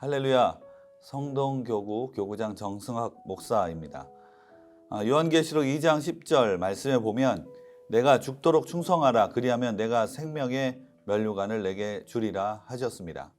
할렐루야 성동교구 교구장 정승학 목사입니다. 아, 요한계시록 2장 10절 말씀에 보면 내가 죽도록 충성하라 그리하면 내가 생명의 면류관을 내게 주리라 하셨습니다.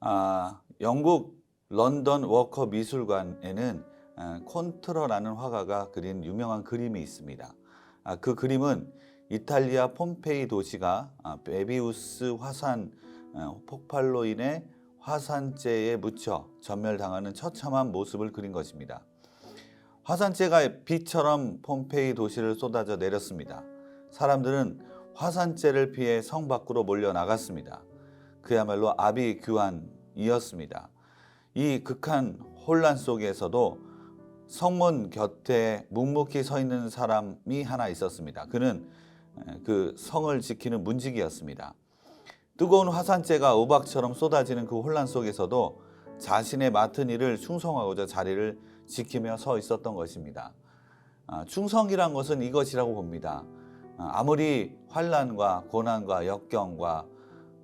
아, 영국 런던 워커 미술관에는 아, 콘트러라는 화가가 그린 유명한 그림이 있습니다. 아, 그 그림은 이탈리아 폼페이 도시가 아, 베비우스 화산 어, 폭발로 인해 화산재에 묻혀 전멸당하는 처참한 모습을 그린 것입니다. 화산재가 비처럼 폼페이 도시를 쏟아져 내렸습니다. 사람들은 화산재를 피해 성 밖으로 몰려 나갔습니다. 그야말로 아비규환이었습니다. 이 극한 혼란 속에서도 성문 곁에 묵묵히 서 있는 사람이 하나 있었습니다. 그는 그 성을 지키는 문지기였습니다. 뜨거운 화산재가 우박처럼 쏟아지는 그 혼란 속에서도 자신의 맡은 일을 충성하고자 자리를 지키며 서 있었던 것입니다. 아, 충성이란 것은 이것이라고 봅니다. 아, 아무리 환란과 고난과 역경과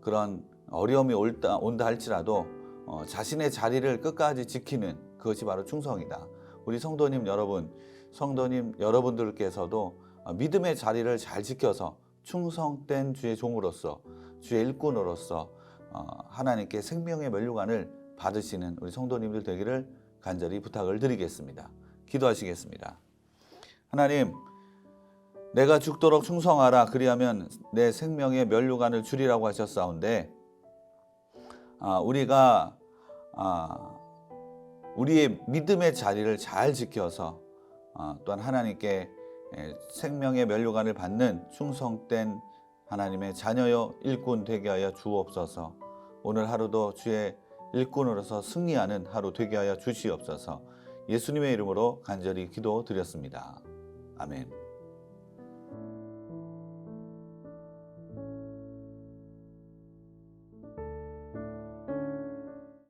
그런 어려움이 올다, 온다 할지라도 어, 자신의 자리를 끝까지 지키는 그것이 바로 충성이다. 우리 성도님 여러분, 성도님 여러분들께서도 어, 믿음의 자리를 잘 지켜서 충성된 주의 종으로서 주의 일꾼으로서 어, 하나님께 생명의 면류관을 받으시는 우리 성도님들 되기를 간절히 부탁을 드리겠습니다. 기도하시겠습니다. 하나님, 내가 죽도록 충성하라 그리하면 내 생명의 면류관을 주리라고 하셨사온데 아, 우리가 아, 우리의 믿음의 자리를 잘 지켜서 아, 또한 하나님께 에, 생명의 면류관을 받는 충성된 하나님의 자녀여 일꾼 되게 하여 주옵소서. 오늘 하루도 주의 일꾼으로서 승리하는 하루 되게 하여 주시옵소서. 예수님의 이름으로 간절히 기도드렸습니다. 아멘.